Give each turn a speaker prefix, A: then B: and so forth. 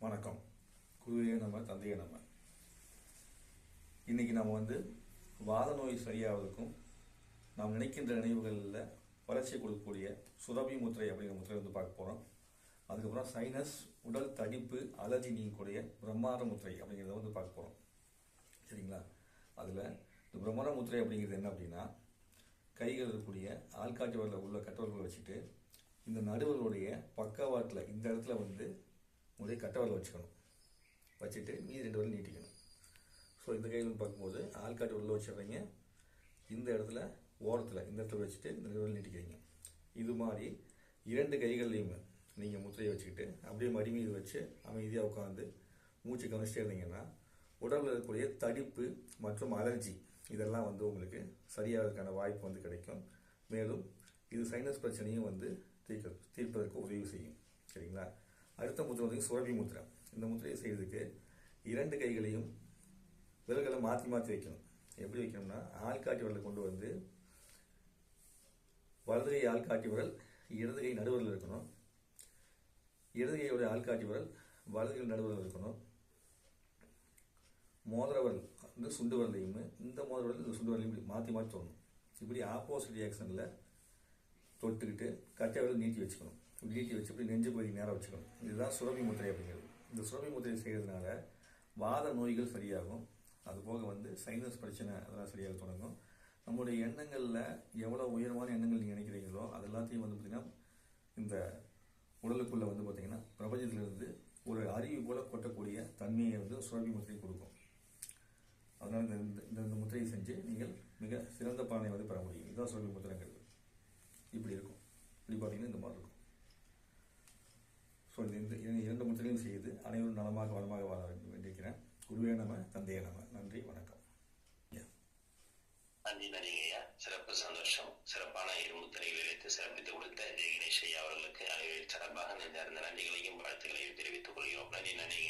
A: வணக்கம். குருவே நம்ம தந்தைய நம்ம இன்னைக்கு நம்ம வந்து வாத நோய் சரியாவதற்கும் நாம் நினைக்கின்ற நினைவுகளில் வளர்ச்சி கொடுக்கக்கூடிய சுரபி முத்திரை அப்படிங்கிற முத்திரை வந்து பார்க்க போகிறோம் அதுக்கப்புறம் சைனஸ் உடல் தடிப்பு அலர்ஜி நீங்கக்கூடிய பிரம்மாண்ட முத்திரை அப்படிங்கிறத வந்து பார்க்க போகிறோம் சரிங்களா? அதில் இந்த பிரம்மாண்ட முத்திரை அப்படிங்கிறது என்ன அப்படின்னா கைகள் இருக்கக்கூடிய ஆள்காட்டி வரல உள்ள கட்டவர்கள் வச்சுட்டு இந்த நடுவர்களுடைய பக்கவாட்டில் இந்த இடத்துல வந்து முதல் கட்டவரில் வச்சுக்கணும். வச்சுட்டு மீதி ரெண்டு வரலும் நீட்டிக்கணும். ஸோ இந்த கையில் பார்க்கும்போது ஆள்காட்டு உள்ள வச்சிடுறீங்க. இந்த இடத்துல ஓரத்தில் இந்த இடத்துல வச்சுட்டு இந்த ரெண்டு வரலும் நீட்டிக்கிறீங்க இது மாதிரி இரண்டு கைகள்லையுமே நீங்கள் முத்திரையை வச்சுக்கிட்டு அப்படியே மடி மீது வச்சு அமைதியாக உட்காந்து மூச்சு கவனிச்சிட்டே இருந்தீங்கன்னா உடலில் இருக்கக்கூடிய தடிப்பு மற்றும் அலர்ஜி இதெல்லாம் வந்து உங்களுக்கு சரியாகிறதுக்கான வாய்ப்பு வந்து கிடைக்கும். மேலும் இது சைனஸ் பிரச்சனையும் வந்து தீர்க்க தீர்ப்பதற்கு உதவி செய்யும். சரிங்களா? அடுத்த முத்திரை வந்து சுரபி முத்திரை இந்த முத்திரையை செய்யறதுக்கு இரண்டு கைகளையும் விரல்களை மாற்றி மாற்றி வைக்கணும். எப்படி வைக்கணும்னா ஆள்காட்டி விரலை கொண்டு வந்து வலது கை ஆள்காட்டி விரல் இடது கை நடுவரில் இருக்கணும். இடது கையோட ஆள்காட்டி விரல் வலது கை நடுவரில் இருக்கணும். மோதிரவரல் வந்து சுண்டு வரலையும் இந்த மோதிரவரல் இந்த சுண்டு வரலையும் இப்படி மாற்றி மாற்றி தோணும் இப்படி ஆப்போசிட் ரியாக்ஷனில் தொட்டுக்கிட்டு கட்டை விரல் நீட்டி வச்சுக்கணும். வீக்கி வச்சு இப்படி நெஞ்சு பகுதி நேரம் வச்சுக்கணும். இதுதான் சுரபி முத்திரை அப்படிங்கிறது. இந்த சுரபி முத்திரை செய்கிறதுனால வாத நோய்கள் சரியாகும். அதுபோக வந்து சைனஸ் பிரச்சனை அதெல்லாம் சரியாக தொடங்கும். நம்முடைய எண்ணங்களில் எவ்வளோ உயர்வான எண்ணங்கள் நீங்கள் நினைக்கிறீங்களோ அது எல்லாத்தையும் வந்து பார்த்திங்கன்னா இந்த உடலுக்குள்ளே வந்து பார்த்திங்கன்னா பிரபஞ்சத்திலிருந்து ஒரு அறிவு போல கொட்டக்கூடிய தன்மையை வந்து சுரபி முத்திரை கொடுக்கும். அதனால் இந்த இந்த- இந்த இந்த முத்திரையை செஞ்சு நீங்கள் மிக சிறந்த பலனை வந்து பெற முடியும். இதுதான் சுரபி முத்திரைங்கிறது. இப்படி இருக்கும். இப்படி பார்த்தீங்கன்னா இந்த மாதிரி இருக்கும். ஸோ இந்த இந்த இரண்டு முத்திரையும் செய்து அனைவரும் நலமாக வளமாக வாழ வேண்டும் வேண்டியிருக்கிறேன் குருவே நம தந்தையே நம. நன்றி வணக்கம். Yeah.
B: நன்றி நடிகையா சிறப்பு சந்தோஷம். சிறப்பான இருமுத்திரை இழைத்து சிறப்பித்து கொடுத்த ஜெய கணேஷ் ஐயா அவர்களுக்கு அனைவரின் சார்பாக நெஞ்சார்ந்த நன்றிகளையும் வாழ்த்துக்களையும் தெரிவித்துக் கொள்கிறோம். நன்றி
A: நன்றி